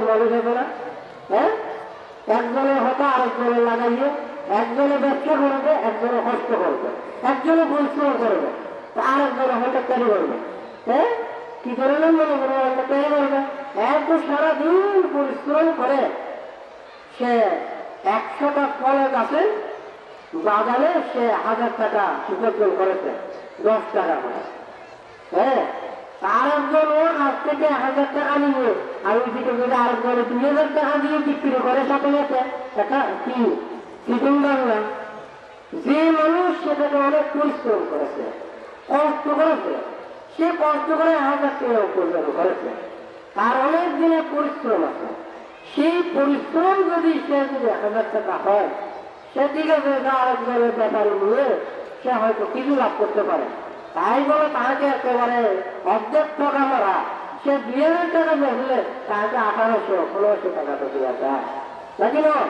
মানুষ আছে না একজনের হতা আরেকজনে লাগাইয়ে একজনে ব্যবসা করবে একজনে কষ্ট করবে একজনে পরিশ্রম করবে আরেকজনে হয়তো ক্যারি করবে হ্যাঁ? কি করে মনে করে একটা ক্যারি করবে? এত সারাদিন পরিশ্রম করে, সে একশোটা ফলের কাছে বাজারে সে হাজার টাকা উপার্জন করেছে দশ টাকা করে হ্যাঁ? আরেকজন ওর কাছ থেকে হাজার টাকা নিয়ে, আর ওই হাজার টাকা দিয়ে বিক্রি করে সাথে যে মানুষ সেটাকে অনেক পরিশ্রম করেছে, কষ্ট করেছে, সে কষ্ট করে হাজার টাকা উপার্জন করেছে। তার অনেক দিনের পরিশ্রম আছে। সেই পরিশ্রম যদি সে যদি এক হাজার টাকা হয়, সে ঠিক আছে আরেকজনের ব্যাপারে নিয়ে সে হয়তো কিছু লাভ করতে পারে। তাই বলে তাকে একেবারে অর্ধেক টাকা মারা সে দুই হাজার টাকা তাকে আঠারোশো, ষোলোশো টাকা তো দেওয়া যায়। নাকি নয়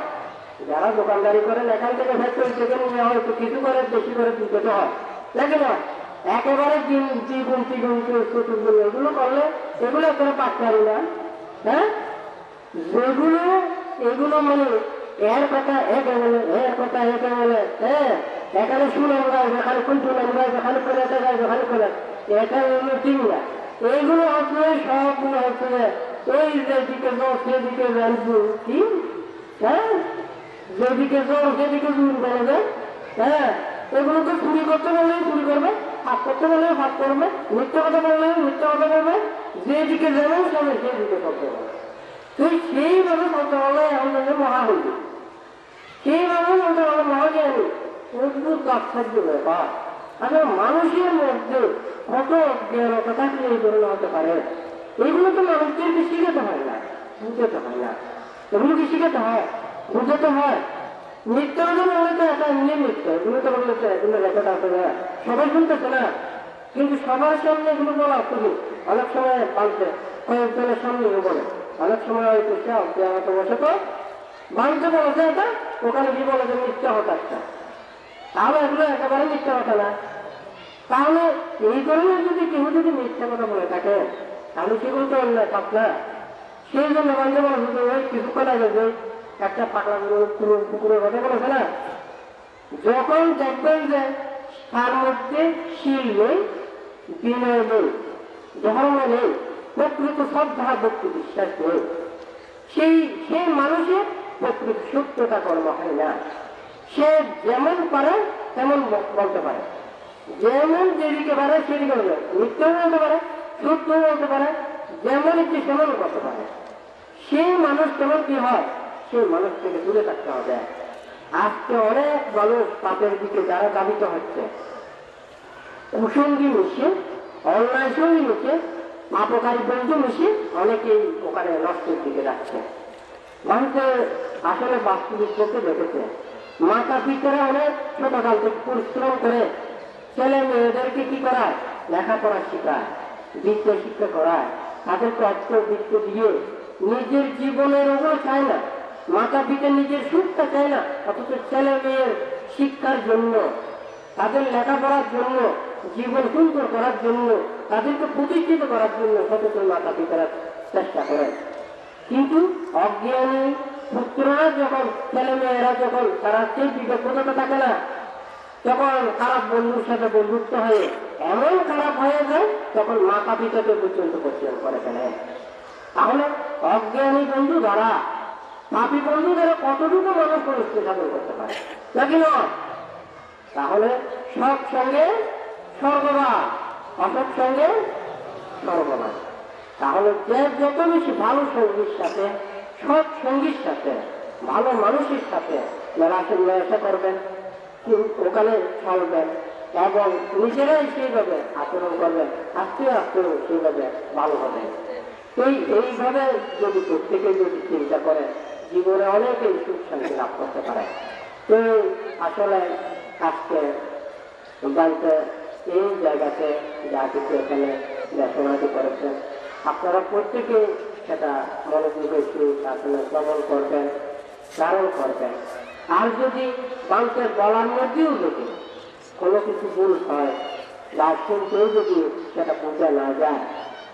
যারা দোকানদারি করেন এখান থেকে ফ্যাক্টরি থেকে নিয়ে হয়তো কিছু করে, বেশি করে দিতে তো হয়। নাকি না একেবারে দিন দ্বিগুণ তিগুণ চতুর্গুণ এগুলো করলে এগুলো করে পাচ্ছি না। হ্যাঁ? যেগুলো, এগুলো মানে এর কথা একে বলে, এর কথা একে বলে হ্যাঁ? এখানে শুনে গাছ এখানে কুন্টুলাম গাছ এখানে এটা গাছ এখানে করে এটা ঠিক না। এইগুলো হচ্ছে সবগুলো হচ্ছে ওই যেদিকে যাও, সেদিকে কি? হ্যাঁ? যেদিকে যাও, সেদিকে দূর বলে যায় হ্যাঁ? এগুলোকে চুরি করতে বললেই চুরি করবে হাত করতে বললে হাত করবে, মিথ্যা কথা বললে মিথ্যা কথা বলবে। যেদিকে যাবে, সবে সেদিকে করতে হবে। তুই সেইভাবে পারলে আমাদের মহা হইবে সেইভাবে পারলে মহাজ্ঞানী অদ্ভুত তাৎপর্য ব্যাপার। আসলে মানুষের মধ্যে কত জ্ঞানতা থাকলে এই ধরনের হতে পারে? এগুলো তো মানুষদেরকে শিখাতে হয় না, বুঝতে হয় না। এগুলো কি শিখাতে হয়, বুঝতে হয়। কথা বললে তো একটা নিয়ে মিথ্যা এগুলো তো বললে এগুলো রেকর্ড আছে না সবাই শুনতেছে না? কিন্তু সবার সামনে এগুলো বলা খুবই, অনেক সময় পাল্টে কয়েকজনের সামনে বলে। অনেক সময় হয়তো সে অজ্ঞানত বসে তো বাড়িতে বলেছে এটা, ওখানে কি বলে যে মিথ্যা হতো একটা তাহলে এগুলো একেবারে মিথ্যা কথা না। তাহলে এই ধরনের যদি কেউ যদি মিথ্যা কথা বলে থাকে, তাহলে সেগুলো তো অন্যায় পাপ না সেই জন্য বান্ধব বলেছে যে ওই কিছুক্ষণ আগে যে একটা পাকড়া পুকুর পুকুরের কথা বলেছে না? যখন দেখবেন যে তার মধ্যে শিল নেই, বিনয় নেই ধর্ম নেই, প্রকৃত শ্রদ্ধা, ভক্তি, বিশ্বাস নেই। সেই সেই মানুষের প্রকৃত সত্যতা কর্ম হয় না। সে যেমন পারে তেমন বলতে পারে। যেমন যেদিকে পারে সেদিকে বলবে মিথ্যেও বলতে পারে, সত্যও বলতে পারে, যেমন ইচ্ছে সেমন করতে পারে। সেই মানুষ কেমন কি হয় সেই মানুষ থেকে দূরে থাকতে হবে। আজকে অনেক মানুষ পাপের দিকে যারা দাবিত হচ্ছে। কুসঙ্গী মিশে, অন্যায় মিশে, পাপকারী বন্ধু মিশে অনেকেই ওখানে নষ্টের দিকে যাচ্ছে। মানুষের আসলে বাস্তবিক দেখেছে। মাতা পিতারা অনেক ছোটকাল থেকে পরিশ্রম করে ছেলে মেয়েদেরকে কি করায়? লেখাপড়া শেখায় বিদ্যা শিক্ষা করায়। তাদেরকে অর্থ বৃত্ত দিয়ে নিজের জীবনের ওগুলো চায় না। মাতা পিতা নিজের সুখটা চায় না, অথচ ছেলে মেয়ের শিক্ষার জন্য, তাদের লেখাপড়ার জন্য, জীবন সুন্দর করার জন্য, তাদেরকে প্রতিষ্ঠিত করার জন্য সচেতন মাতা পিতারা চেষ্টা করেন কিন্তু অজ্ঞানী পুত্ররা যখন ছেলে মেয়েরা যখন তারা সেই বিবেকতা থাকে না, তখন খারাপ বন্ধুর সাথে বন্ধুত্ব হয়ে এমন খারাপ হয়ে যায়, তখন মাতা পিতাকে পর্যন্ত কোশ্চেন করে ফেলে। তাহলে অজ্ঞানী বন্ধু দ্বারা পাপি বন্ধু দ্বারা কতটুকু মানুষ পরিস্থিতি সাধন করতে পারে? নাকি নয়? তাহলে সব সঙ্গে স্বর্গবাস অসৎ সঙ্গে সর্বনাশ তাহলে যে যত বেশি ভালো সঙ্গীর সাথে সঙ্গীর সাথে, ভালো মানুষের সাথে মেলাতে মেলাতে করবেন ওখানে চলবেন এবং নিজেরাই সেইভাবে আচরণ করবেন, আস্তে আস্তে সেইভাবে ভালো হবে। এই, এইভাবে যদি প্রত্যেকে যদি চিন্তা করে, জীবনে অনেকেই সুখ শান্তি লাভ করতে পারে। তো আসলে আজকে জানতে এই জায়গাতে যা কিছু এখানে দেশনাটি করেছেন, আপনারা প্রত্যেকে সেটা মনোযোগ একটু আসলে শ্রবণ করবেন, ধারণ করবেন। আর যদি মানুষের বলার মধ্যেও যদি কোনো কিছু ভুল হয়, বা কেউ যদি সেটা বোঝা না যায়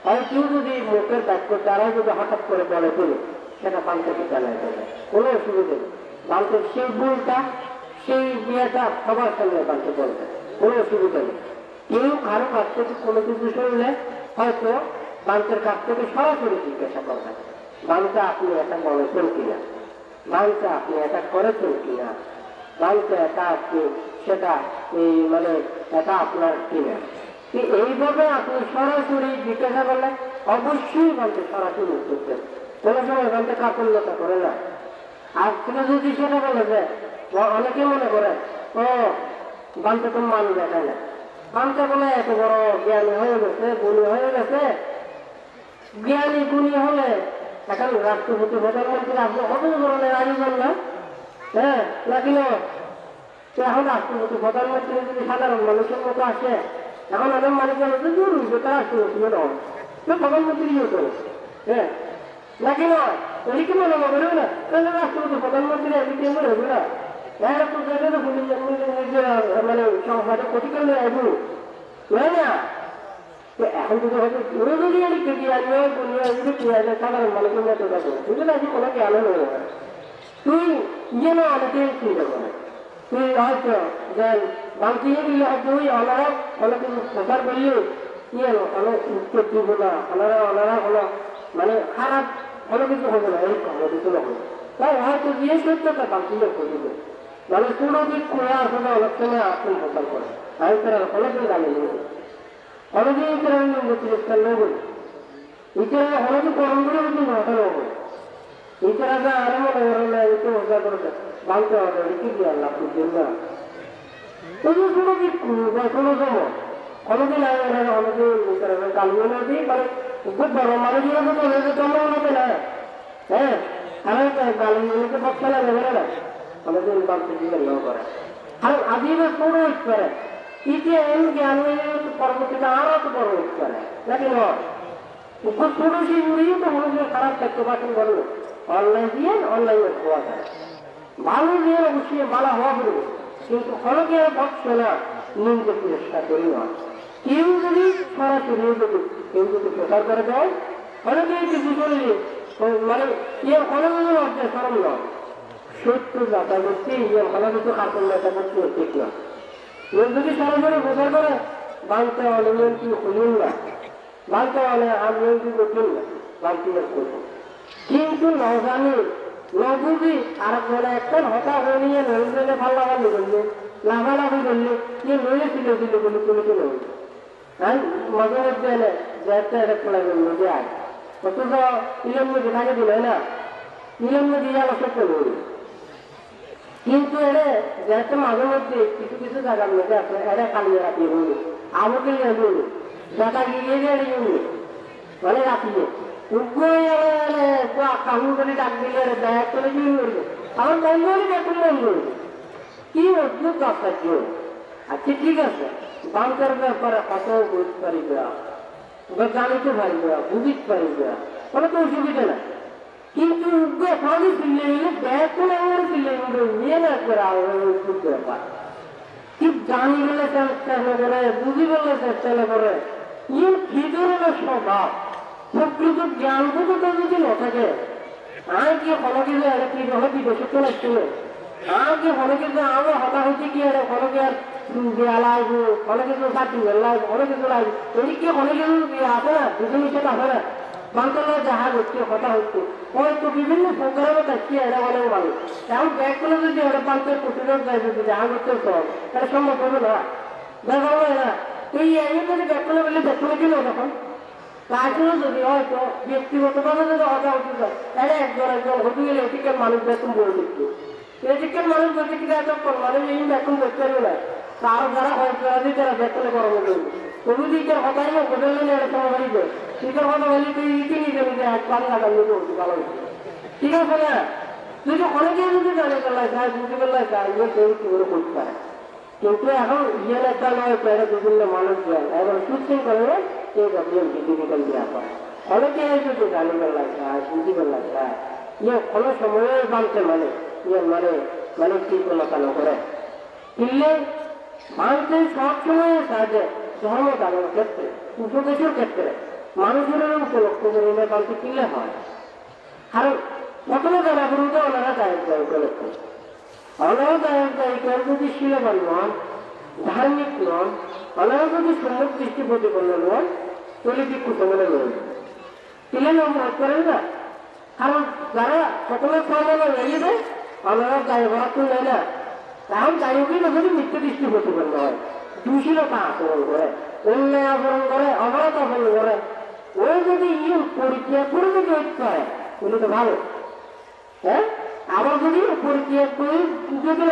হয় কেউ যদি মুখের বাক্য দ্বারা যদি হঠাৎ করে বলে ফেলে, সেটা পান্তাকে জানাই দেবে কোনো অসুবিধা নেই। পান্তের সেই ভুলটা, সেই বিয়েটা সবার সামনে পান্তে বলবে কোনো অসুবিধা নেই। কেউ কারও কাছ থেকে কোনো কিছু শুনলে হয়তো বান্তের কাছ থেকে সরাসরি জিজ্ঞাসা করবেন বান্তা আপনি এটা বলেছেন কিনা বান্তা আপনি এটা করেছেন কিনা বাড়িতে একা আপনি, সেটা এই মানে এটা আপনার কিনা এইভাবে আপনি সরাসরি জিজ্ঞাসা করলে অবশ্যই বলতে সরাসরি উত্তর দেন। কোনো সময় বলতে কাপড়লতা করে না। আর তুমি যদি সেটা বলে যে অনেকে মনে করে ও বানতে তো মান দেখায় না? বানতে বলে এত বড় জ্ঞানী হয়ে গেছে, গুণী হয়ে গেছে জ্ঞানী গুণী হলে এখন রাষ্ট্রপতি প্রধানমন্ত্রী আপনি কত ধরনের আয়োজন না? হ্যাঁ না এখন রাষ্ট্রপতি প্রধানমন্ত্রী যদি সাধারণ মানুষের মতো আসে এখন অনেক মানুষ বলে, যে দূর হইবে তার রাষ্ট্রপতি নয় তো প্রধানমন্ত্রীও তো হ্যাঁ নাকি নয় কি মনে করবে না? তাহলে রাষ্ট্রপতি প্রধানমন্ত্রী এদিকে মনে হবে না? এর তো দেখে তো এখন তো যদি হয়তো পুরো যদি আমি কেটে আসবে দুনিয়া যদি কে আসবে সাধারণ মানুষের মতো থাকবে বুঝলে? না কোনো জ্ঞান নেই তুই যেন অনেকে চিন্তা করে। তুই হয়তো যে বাংকিয়ে দিলে হয়তো ওই অনারা, অনেকে প্রচার করলে কি হলো অনেক উত্তর দিব না, অনারা অনারা হলো মানে খারাপ কোনো কিছু হবে না, এই কোনো কিছু হবে। তাই হয়তো যে সত্যটা বাংকিয়ে করে দিবে। মানে কোনো দিক করে আসলে অনেক সময় আপনি প্রচার করে আমি তারা অনেকদিন জানি অনেকে ইতরা তিরস্কার নেব ইতরা অনেকে কর্ম করে কিন্তু ভাষা নেব ইতরাটা আরে মনে করে না একটু মজা করে বাংলা হবে কি দিয়ে আল্লাহ বুঝছেন না শুধু শুধু কি কোনো সময় অনেকদিন আগে এরা অনেকে কালিও নদী মানে খুব বড় মানুষের মতো হয়েছে তোমরা হবে না হ্যাঁ আরে কালিগুলোকে পক্ষে লাগে না আমাদের বাংলা জীবন করে আর আদিবে পুরো করে ইতি এম জ্ঞান পরবর্তীতে আরও তো বড় করে নাকি নয় সেই উড়িয়ে তো মানুষের খারাপ থাকতে পারেন বলল অনলাইন দিয়ে অনলাইনে হওয়া যায়। ভালো দিয়ে অবশ্যই ভালো হওয়া বলব কিন্তু অনেকে বসছে না নিন্দে পুরস্কার করি না। কেউ যদি সরাসরি যদি কেউ যদি প্রচার করে দেয় অনেকে কিছু করলে মানে ইয়ে অনেক অর্থে সরল নয়। সত্য যাতা করছি ইয়ে ভালো কিছু কাপড় নেতা করছি ঠিক না কেউ যদি সরাসরি প্রচার করে বাংলা অনেক কি হইল না। বাংলা অনেক আমি কি করছেন না বাংলা করব কিন্তু নজানি নবুঝি আর বলে একটা হতা হয়ে নিয়ে নজরে ভাল্লাভাল্লি করলে লাভালাভি করলে, যে নইলে ছিল ছিল বলে তুমি তো নই হ্যাঁ মাঝে মধ্যে যে একটা এটা খোলা গেল নদী আয় অথচ ইলম নদী থাকে দিল না? ইলম নদী আলোচনা করব কিন্তু এরে যেহেতু মাঝে মধ্যে কিছু কিছু জায়গার মধ্যে আছে এরা কালিয়ে রাখি বলি আমাকে নিয়ে বলি দাদা গিয়ে গিয়ে মানে রাখিয়ে উগ্রই এলে কামু করে ডাক দিলে ব্যাগ করে দিয়ে করবে আমার কি অদ্ভুত আচ্ছা ঠিক আছে। বাংকার ব্যাপারে কত বুঝতে পারি বা জানিতে পারি বুঝিতে পারি কোনো তো অসুবিধা না কিন্তু না করে অদ্ভুত ব্যাপার ঠিক জানি বলে চেষ্টা করে বুঝি বলে চেষ্টা না করে ইয়ে কি ধরনের স্বভাব প্রকৃত জ্ঞান তো যদি ন থাকে আর কি হলো কিছু কি হলো বিদেশে চলে আসছিল আর কি হলো কিছু আমার হতা হচ্ছে কি এটা হলো কি আর লাগবে হলো কিছু সার্টিফিকেট লাগবে হলো কিছু লাগবে এই কি হলো কিছু আছে না দুটো নিষেধ আছে না বাংলা যাহা হচ্ছে কথা হচ্ছে হয়তো বিভিন্ন প্রোগ্রামে থাকছি এরা অনেক এখন যদি ওরা পাল্টে প্রতিরোধ দেয় যদি যাহা করতে সব এটা সম্ভব হবে না দেখা না এই যদি ব্যাগগুলো ব্যাগগুলো কিনো তখন যদি হয়তো যদি যায় এটা একজন একজন হতে গেলে এটিকার মানুষ বেতন বলে দিচ্ছে এটিকার মানুষ বলছে কি মানুষ এই বেতন করতে পারবে না তার যারা হয়তো তারা বেতনে গরম করবে তুমি দিকের হতাই না হোটেল নিয়ে এটা সময় বাড়িতে টিকার কথা বলি তুই ইটি নিজে নিজে এক পান লাগান নিজে হচ্ছে ভালো ঠিক আছে না তুই তো অনেকে যদি জানে পেলাই চায় বুঝতে পেলাই চায় ইয়ে কেউ কি করে করতে পারে কিন্তু এখন ইয়ে একটা নয় প্রায় বিভিন্ন মানুষ যায় এখন সুস্থির করে এই গাড়ির ডিফিকাল্ট দেওয়া হয় অনেকে যদি জানি বেলা চায় বুঝি বেলা চায় ইয়ে কোনো সময়ে বানছে মানে ইয়ে মানে মানে কি কোনো কেন করে কিনলে মানতে সবসময় সাহায্যে ধর্ম দানের ক্ষেত্রে উপদেশের ক্ষেত্রে মানুষের উপলক্ষ করে বানতে কিনলে হয়। কারণ সকলে জানা করুন ওনারা দায়ক দায়িত্ব লক্ষ্য ওনারা দায়ক দায়িত্ব যদি শিলবান নন, ধার্মিক নন, ওনারা যদি সম্মুখ দৃষ্টি প্রতিপন্ন নন তাহলে কি কুসঙ্গলে নয় তিলে নম্বর করেন না। কারণ যারা সকলে প্রমাণ এগিয়ে দেয়, ওনারা দায় বরাদ্দ নেয়। না কারণ দায়কই যদি মিথ্যে দৃষ্টি প্রতিপন্ন হয়। দূষিলতা আচরণ করে অন্যায় আচরণ করে অপরাধ আচরণ করে। ওই যদি ইয়ে পরিত্যাগ করে যদি ঐক্য হয় তো ভালো। হ্যাঁ? আবার যদি পরিত্যাগ করে যদি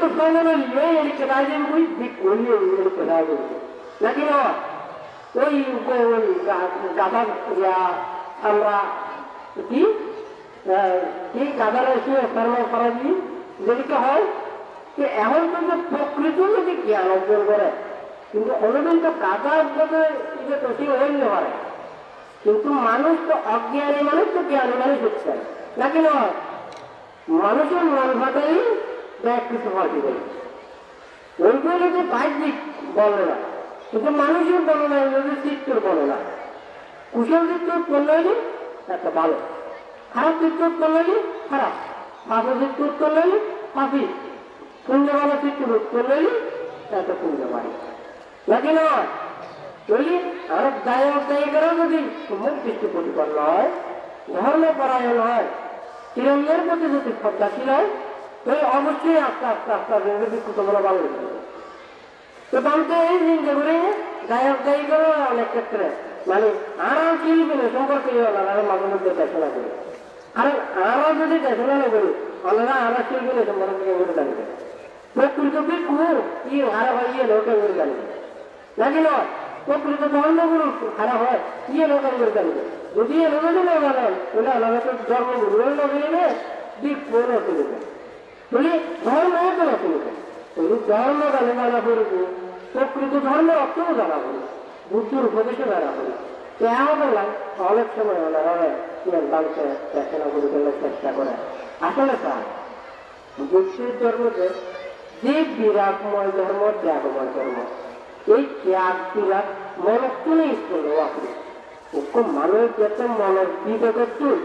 তো ইয়ে এদিকে দায় দেবে ওই দিক করিয়ে এদিকে দায় নাকি না? ওই গাধা আমরা কি? কর্ম করা দিয়ে যেদিকে হয় যে এমন কিন্তু প্রকৃত যদি জ্ঞান অর্জন করে, কিন্তু অনুদিন তো গাধার মধ্যে যে পারে কিন্তু মানুষ তো অজ্ঞানী মানুষ তো জ্ঞানী মানুষ হচ্ছে। নাকি নয় মানুষের মন ভাটাই ব্যাগ কিছু হয় ওইগুলো যদি বাহ্যিক বলে না, কিন্তু মানুষের বলে না, যদি বলে না। কুশল চিত্র করলে একটা ভালো। খারাপ চিত্র করলে খারাপ। পাপা চিত্র করলে পাপি। একটা পুণ্য বাড়ি। নাকি নয় যদি আর দায়ক দায়িকারা যদি সম্মুখ দৃষ্টি প্রতিপন্ন হয়, ধর্ম পরায়ণ হয় তিরঙ্গের প্রতি যদি শ্রদ্ধাশীল হয় তাহলে অবশ্যই আস্তে আস্তে আস্তে আস্তে বিকৃত বলে ভালো তো বাংতে এই চিন্তা করে গায়ক গায়িকারও অনেক ক্ষেত্রে মানে আরাম শিল্পী না সম্পর্কে ওনারা মাঝে মধ্যে দেখাশোনা করে। কারণ আমরা যদি দেখাশোনা না করি ওনারা আমরা শিল্পী না সম্পর্কে করে জানবে হারা হয় ইয়ে লোকে করে জানবে নাকি নয়? প্রকৃত ধর্মগুরু খারাপ হয় ইয়ে লোক করে জানবে যদি এ লোক যদি না জানেন তাহলে ওনারা তো ধর্মগুরু লোক নিয়ে দিক পূর্ণ করে বলি, ধর্ম তো অসুবিধা ওই ধর্ম জানে জানা করব প্রকৃত ধর্মের অর্থও জানা করব বুদ্ধুর উপদেশও জানা করব কেমন বললাম অনেক সময় ওনারা বাড়িতে চেষ্টা করে গেলে চেষ্টা করে। আসলে স্যার, বুদ্ধির ধর্মতে যে বিরাটময় ধর্ম, ত্যাগময় ধর্ম। এই ত্যাগ বিরাট মনক্ষণে ইস্কুল আপনি। ওকে মানুষ যাতে মনের বিবেকের তুল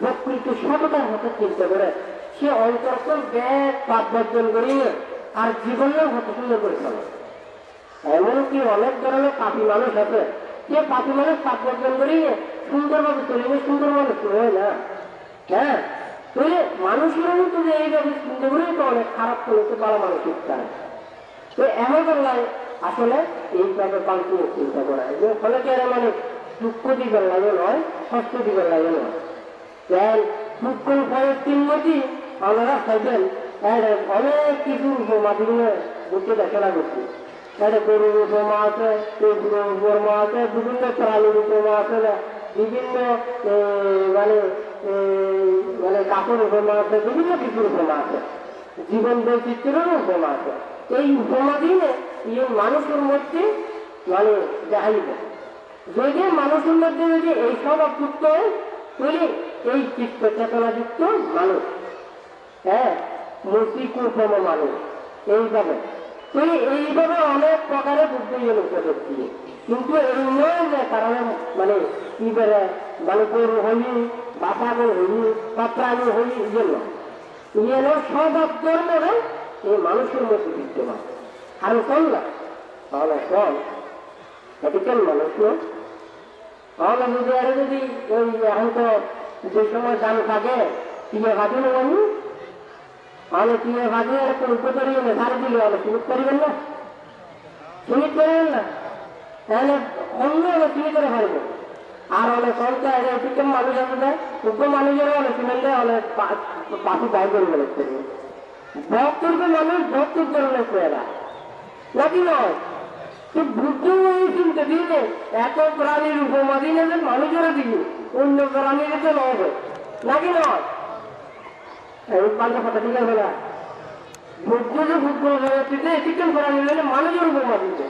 প্রকৃত সততার হতে চিন্তা করে, সে অন্তর্কল ব্যাগ পাপ বর্জন করিয়ে আর জীবনেও হতে সুন্দর করে চলে। এমনকি অনেক ধরনের পাপি মানুষ আছে, যে পাপি মানুষ পাপ বর্জন করিয়ে সুন্দরভাবে চলিবে সুন্দর মানুষ হয় না। হ্যাঁ? তাহলে মানুষেরও কিন্তু যে এইভাবে চিন্তা তো অনেক খারাপ চলতে পারা মানসিক চায় তো এমন আসলে এইভাবে পাল্টি চিন্তা করা যে ফলে কি মানে দুঃখ দিবেন লাগে নয়, কষ্ট দিবেন লাগে নয়। দুঃখ ফলের তিনমতি আমরা খাইবেন অনেক কিছু মাধ্যমে বুঝতে দেখা করছি একটা গরুর উপমা আছে উপমা আছে, বিভিন্ন প্রাণীর উপমা আছে, বিভিন্ন মানে মানে কাপড় উপমা আছে, বিভিন্ন কিছুর উপমা আছে, জীবন বৈচিত্র্যেরও উপমা আছে। এই উপমা দিয়ে এই মানুষের মধ্যে মানে দেখাইব যদি মানুষের মধ্যে যদি এই সব যুক্ত হয়, তাহলে এই চিত্ত চেতনাযুক্ত মানুষ হ্যাঁ মূর্তিক উপম মানুষ, এইভাবে। তাহলে এইভাবে অনেক প্রকারের বুদ্ধি উপদেশ কিন্তু এই নয় যে কারণে মানে কি করে মানে গরু হই বা পাগল হই বা প্রাণী হই ইয়ে ইয়ে সব ধর্মের এই মানুষের মধ্যে বিদ্যমান। আর শোন না। তাহলে এটি কেন মানুষ তাহলে যদি আরে যদি ওই এখন তো যে সময় দাম থাকে টিয়া ভাজি না আমি তাহলে টিয়া ভাজি আর কোনো উপকারী না সারি দিলে হলে সুযোগ করিবেন না। সুযোগ করবেন না। তাহলে অন্য হলে তুমি করে পারব আর অনেক চিকেন মানুষ আছে উগ্র মানুষেরও অনেক হলে পাখি বাই করে গেলে ভক্তকে মানুষ ভক্ত করলে পেয়েরা নাকি নয়? বুদ্ধ ওই চিন্তা দিলে এত প্রাণীর উপমা দিলে যে মানুষেরা দিলে অন্য প্রাণীর তো নয় নাকি নয়? এই যে মানুষের উপমা দিতে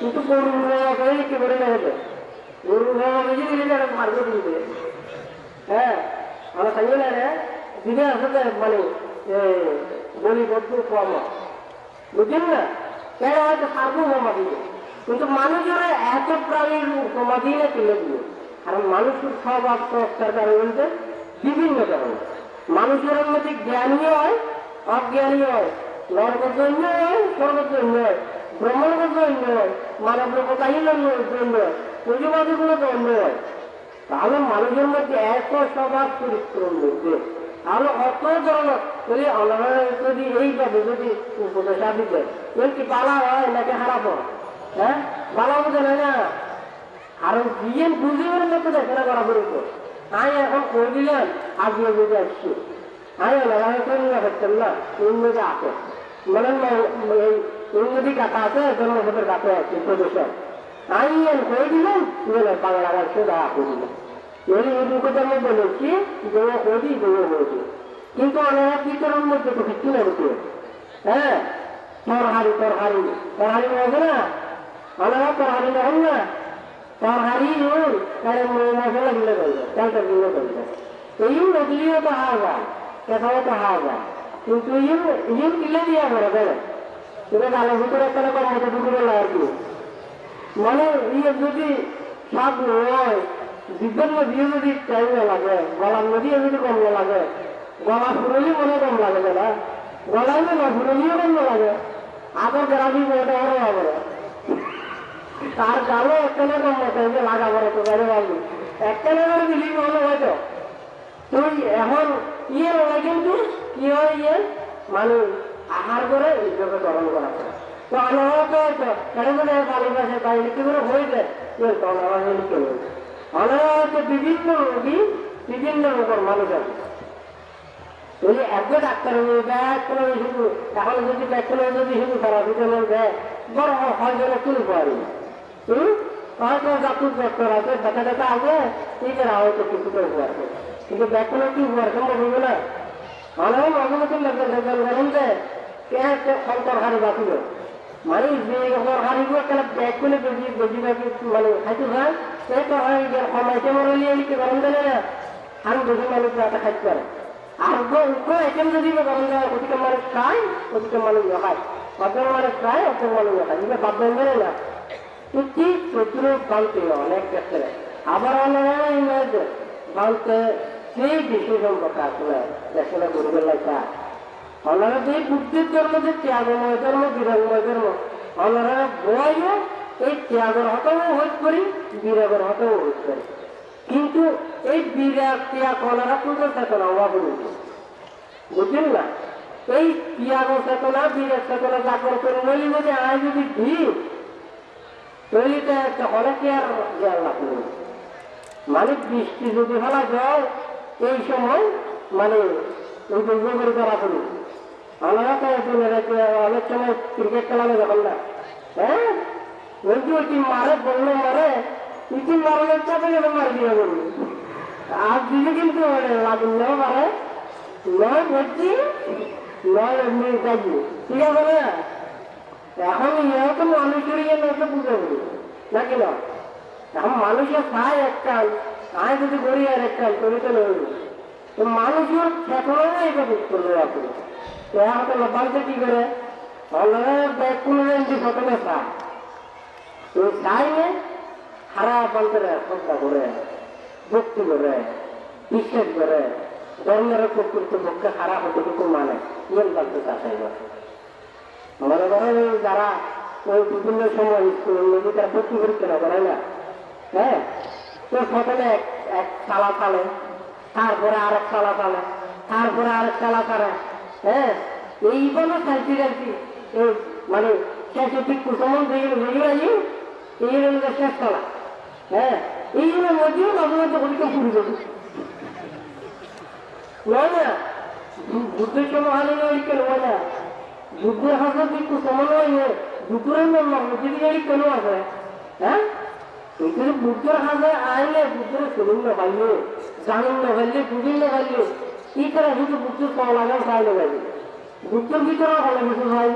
কিন্তু গরু একেবারে না কি না রে দিনে আসলে মানে বলি বদ্ধ কম বুঝলেন না কেন হয়তো দিবে কিন্তু মানুষেরা এত প্রাণীর উপমা দিয়ে তুলে দিল কারণ মানুষের স্বভাব সংস্কার কারণ বলতে বিভিন্ন ধরনের মানুষের মধ্যে জ্ঞানী হয় অজ্ঞানী হয় নরকজন্য হয় স্বর্গজন্য হয় ব্রহ্মগজন্য হয় মানব লোকতাহীন জন্য পুঁজিবাদীগুলো জন্য হয় তাহলে মানুষের মধ্যে এত স্বভাব চরিত্র মধ্যে তাহলে অত ধরনের যদি অনারা যদি যদি উপদেশ দেয় এর কি পালা হয় নাকি খারাপ হয়? হ্যাঁ? ভালো বোঝে না? আর বিয়ে বুঝিবার মতো দেখে করা পড়ে আমি এখন করে দিলাম আজকে বুঝে আসছি। আমি না করতাম না? ইংরেজি আছে। মানে এই ইংরেজি কাটা আছে জন্মভূতের কাছে আছে, প্রদেশে। আমি করে দিলাম বাংলা ভাষা দেওয়া করিলাম এর অভিজ্ঞতার মধ্যে বলেছি দেওয়া করি দেওয়া হয়েছে কিন্তু অনেক বিতরণ মধ্যে তো কিছু না ঢুকে হ্যাঁ? তরহারি তরহারি। তরহারি হবে না? অনেক তরহারি দেখেন না? তরহারি ওই তারে মশলা দিলে করবে চালটা দিলে করবে। এই নদীও তো হাওয়া কেথাও তো হাওয়া। কিন্তু ইউ ইউ দিলে দিয়া করে বলে তুমি গালের ভিতরে একটা করে মতো ঢুকে আর কি। মানে ইয়ে যদি সাপ হয় বিজ্ঞান নদীও যদি টাইম লাগে গলার নদীও যদি কম লাগে, গলা ফুরলি মনে কম লাগে না, গলায় না ফুরলিও কম লাগে আগর গ্রামী ওটা আরও হবে তার গালো একখানে কম মতো যে লাগা পড়ে তো গাড়ি পাবি একখানে করে দিলি হলো হয়তো তুই এখন ইয়ে হয় কিন্তু, কি হয় ইয়ে? মানে আহার করে এইভাবে গরম করা তো অনাহত হয়তো মানে ভালোবাসে বাইরে কি করে হয়েছে তো অনাহত হলে কেউ বিভিন্ন রোগী বিভিন্ন রোগের মানুষ আছে ওই ডাক্তার ব্যাগ করে শুধু এখন যদি ব্যাগ যদি শুধু ভিতরে দেয় বড় হয় যেন তুলে পারি হয়তো ডাক্তার ডাক্তার আছে ব্যথা ব্যথা আছে আছে হয়তো কিছু করে কিন্তু ব্যাগ করে কি সম্ভব হবে না অনেক মগমতি লাগবে গরম দেয় কে ফল তরকারি বাঁচিল মানে যে তরকারিগুলো একটা ব্যাগ করে বেশি বেশি বেশি মানে খাইতে হয়, সেই তরকারি কমাইতে মরলি কি গরম দেয় না আর বেশি মানুষ খাইতে পারে। আর উগ্র আইটেম যদি গরম দেওয়া মানুষ খায় প্রতিটা মানুষ খায়। অর্ধেক মানুষ খায় অর্ধেক মানুষ খায়। এটা বাদ দেন না। কিন্তু শত্রু বানতে অনেক ক্ষেত্রে আবার অনেক বানতে সেই বিষয় সম্পর্কে আসলে আসলে গরিবের ওনারা যে বুদ্ধির জন্ম যে ত্যাগময় ধর্ম বিরঙ্গময় ধর্ম ওনারা বয়ও এই ত্যাগের হতেও হইত করি, বিরাগের হতেও হইত করি। কিন্তু এই বিরাগ, ত্যাগ ওনারা পুজো চেতনা অভাব বুঝলেন না? এই ত্যাগ চেতনা, বিরাগ চেতনা জাগর করে বলি বলে আয় যদি ভিড় তৈরিতে একটা অনেকে আর জ্ঞান লাভ মানে বৃষ্টি যদি ফেলা যায়, এই সময় মানে দুর্গ করে করা করি আমরা তো অনেক সময় ক্রিকেট খেলানো যখন না। হ্যাঁ? ওই যে মারে, বলল মারে? এই টিম মারানোর চাপে যখন মারি দিয়ে বলব আর দিদি কিন্তু লাগলেও পারে নয় বলছি, নয় এমনি ঠিক আছে এখন ইয়েও তো মানুষের ইয়ে নয়তো বুঝে বলি নাকি না? এখন মানুষের খায় একটাল আয় যদি করি আর একটাল করি তো নয়। তো মানুষের চেতনা এটা বুঝ করল আপনি কি করে? অনলাইনে ব্যাগ কোনো এমনি ফটোতে চায় তো চাইলে খারাপ বলতে শ্রদ্ধা করে ভক্তি করে, বিশ্বাস করে ধর্মের প্রকৃত পক্ষে খারাপ হতে মানে ইয়েন বলতে চাই মনে করেন যারা ওই বিভিন্ন সময় স্কুল তারা ভর্তি পরীক্ষা করে না? হ্যাঁ? তো প্রথমে এক এক চালা চালে, তারপরে আরেক চালা চালে, তারপরে আরেক চালা চালে হ্যাঁ এইভাবে চাইছি এই মানে শেষে ঠিক কুসমান দিয়ে বেরিয়ে শেষ চালা হ্যাঁ এই জন্য মধ্যেও মাঝে মাঝে শুরু করবে নয় না বুদ্ধের নয় না যুদ্ধের হাতে কিন্তু সমন্বয় হয়ে দুপুরের জন্য মুসিদিগাড়ি কেন আছে হ্যাঁ? বুদ্ধের হাতে আইলে বুদ্ধের শুনুন না পাইলে জানুন না পাইলে বুঝুন না পাইলে এই করে শুধু বুদ্ধের কম লাগে চাই না পাইলে বুদ্ধের ভিতরে হলে কিছু হয়